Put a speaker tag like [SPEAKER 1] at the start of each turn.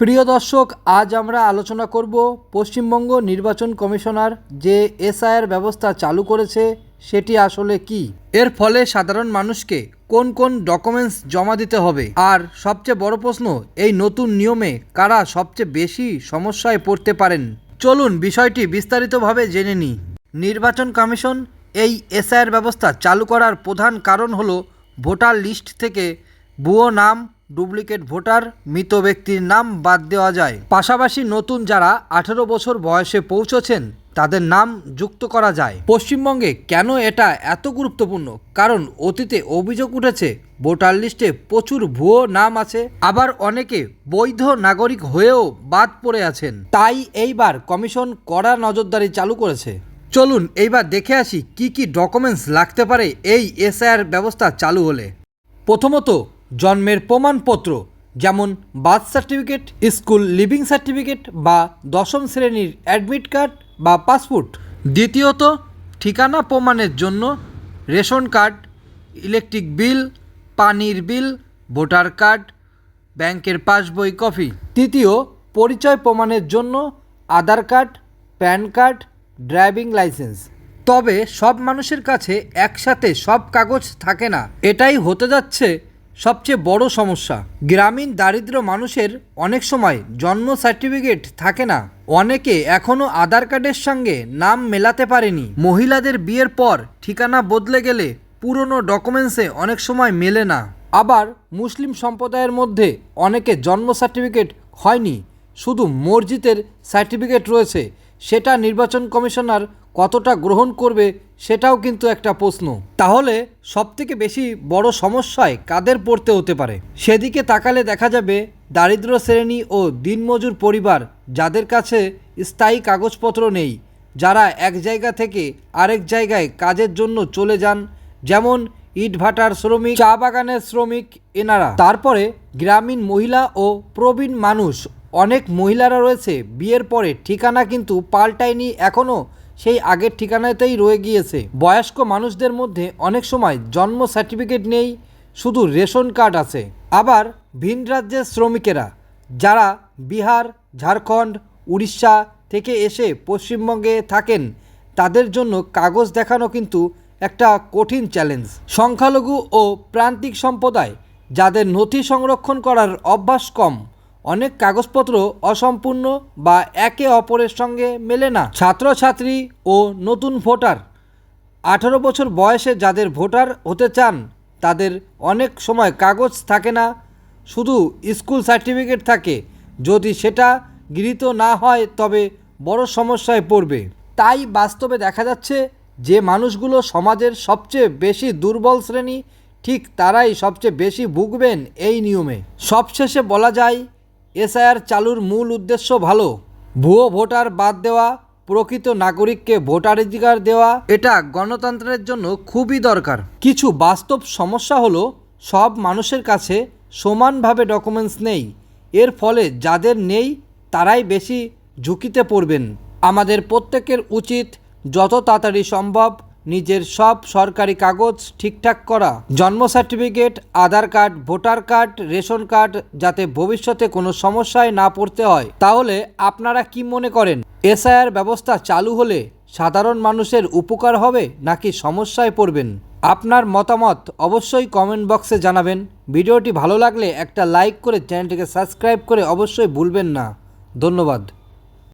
[SPEAKER 1] প্রিয় দর্শক, আজ আমরা আলোচনা করব পশ্চিমবঙ্গ নির্বাচন কমিশনার যে এসআইআর ব্যবস্থা চালু করেছে, সেটি আসলে কি? এর ফলে সাধারণ মানুষকে কোন কোন ডকুমেন্টস জমা দিতে হবে? আর সবচেয়ে বড় প্রশ্ন, এই নতুন নিয়মে কারা সবচেয়ে বেশি সমস্যায় পড়তে পারেন? চলুন বিষয়টি বিস্তারিতভাবে জেনে নিই। নির্বাচন কমিশন এই এসআইআর ব্যবস্থা চালু করার প্রধান কারণ হলো ভোটার লিস্ট থেকে ভুয়ো নাম ডুপ্লিকেট ভোটার, মৃত ব্যক্তির নাম বাদ দেওয়া যায়। পাশাপাশি নতুন যারা আঠেরো বছর বয়সে পৌঁছেছেন, তাদের নাম যুক্ত করা যায়। পশ্চিমবঙ্গে কেন এটা এত গুরুত্বপূর্ণ? কারণ অতীতে অভিযোগ উঠেছে, ভোটার লিস্টে প্রচুর ভুয়ো নাম আছে। আবার অনেকে বৈধ নাগরিক হয়েও বাদ পড়ে আছেন। তাই এইবার কমিশন কড়া নজরদারি চালু করেছে। চলুন এইবার দেখে আসি কি কি ডকুমেন্টস লাগতে পারে এই এসআইআর ব্যবস্থা চালু হলে। প্রথমত জন্মের প্রমাণপত্র, যেমন birth certificate, school leaving certificate বা দশম শ্রেণির অ্যাডমিট কার্ড বা পাসপোর্ট। দ্বিতীয়ত, ঠিকানা প্রমাণের জন্য রেশন কার্ড, ইলেকট্রিক বিল, পানির বিল, ভোটার কার্ড, ব্যাংকের পাসবই কপি। তৃতীয়, পরিচয় প্রমাণের জন্য Aadhaar card, PAN card, driving licence. তবে সব মানুষের কাছে একসাথে সব কাগজ থাকে না। এটাই হতে যাচ্ছে সবচেয়ে বড় সমস্যা। গ্রামীণ দারিদ্র মানুষের অনেক সময় জন্ম সার্টিফিকেট থাকে না। অনেকে এখনও আধার কার্ডের সঙ্গে নাম মেলাতে পারেনি। মহিলাদের বিয়ের পর ঠিকানা বদলে গেলে পুরনো ডকুমেন্টসে অনেক সময় মেলে না। আবার মুসলিম সম্প্রদায়ের মধ্যে অনেকে জন্ম সার্টিফিকেট হয়নি। শুধু মসজিদের সার্টিফিকেট রয়েছে, সেটা নির্বাচন কমিশনার কতটা গ্রহণ করবে সেটাও কিন্তু একটা প্রশ্ন। তাহলে সবথেকে বেশি বড় সমস্যায় কাদের পড়তে হতে পারে? সেদিকে তাকালে দেখা যাবে দারিদ্র শ্রেণি ও দিনমজুর পরিবার যাদের কাছে স্থায়ী কাগজপত্র নেই, যারা এক জায়গা থেকে আরেক জায়গায় কাজের জন্য চলে যান, যেমন ইটভাটার শ্রমিক, চা বাগানের শ্রমিক এনারা। তারপরে গ্রামীণ মহিলা ও প্রবীণ মানুষ, অনেক মহিলারা রয়েছে, বিয়ের পরে ঠিকানা কিন্তু পাল্টায়নি এখনও সেই আগের ঠিকানাতেই রয়ে গিয়েছে। বয়স্ক মানুষদের মধ্যে অনেক সময় জন্ম সার্টিফিকেট নেই, শুধু রেশন কার্ড আছে। আবার ভিন রাজ্যের শ্রমিকেরা, যারা বিহার, ঝাড়খণ্ড, উড়িষ্যা থেকে এসে পশ্চিমবঙ্গে থাকেন, তাদের জন্য কাগজ দেখানো কিন্তু একটা কঠিন চ্যালেঞ্জ। সংখ্যালঘু ও প্রান্তিক সম্প্রদায়, যাদের নথি সংরক্ষণ করার অভ্যাস কম অনেক কাগজপত্র অসম্পূর্ণ বা একে অপরের সঙ্গে মেলে না। ছাত্রছাত্রী ও নতুন ভোটার, আঠারো বছর বয়সে যাদের ভোটার হতে চান, তাদের অনেক সময় কাগজ থাকে না, শুধু স্কুল সার্টিফিকেট থাকে। যদি সেটা গৃহীত না হয়, তবে বড় সমস্যায় পড়বে। তাই বাস্তবে দেখা যাচ্ছে যে মানুষগুলো সমাজের সবচেয়ে বেশি দুর্বল শ্রেণি, ঠিক তারাই সবচেয়ে বেশি ভুগবেন এই নিয়মে। সবশেষে বলা যায় এসআইআর চালুর মূল উদ্দেশ্য ভালো। ভুয়ো ভোটার বাদ দেওয়া, প্রকৃত নাগরিককে ভোটাধিকার দেওয়া, এটা গণতন্ত্রের জন্য খুবই দরকার। কিছু বাস্তব সমস্যা হলো, সব মানুষের কাছে সমানভাবে ডকুমেন্টস নেই। এর ফলে যাদের নেই, তারাই বেশি ঝুঁকিতে পড়বেন। আমাদের প্রত্যেকের উচিত যত তাড়াতাড়ি সম্ভব নিজের সব সরকারি কাগজ ঠিকঠাক করা, জন্ম certificate, Aadhaar card, voter card, ration card, যাতে ভবিষ্যতে কোনো সমস্যায় না পড়তে হয়। তাহলে আপনারা কি মনে করেন, এসআইআর ব্যবস্থা চালু হলে সাধারণ মানুষের উপকার হবে নাকি সমস্যায় পড়বেন? আপনার মতামত অবশ্যই কমেন্ট বক্সে জানাবেন। ভিডিওটি ভালো লাগলে একটা লাইক করে চ্যানেলটিকে সাবস্ক্রাইব করে অবশ্যই ভুলবেন না। ধন্যবাদ।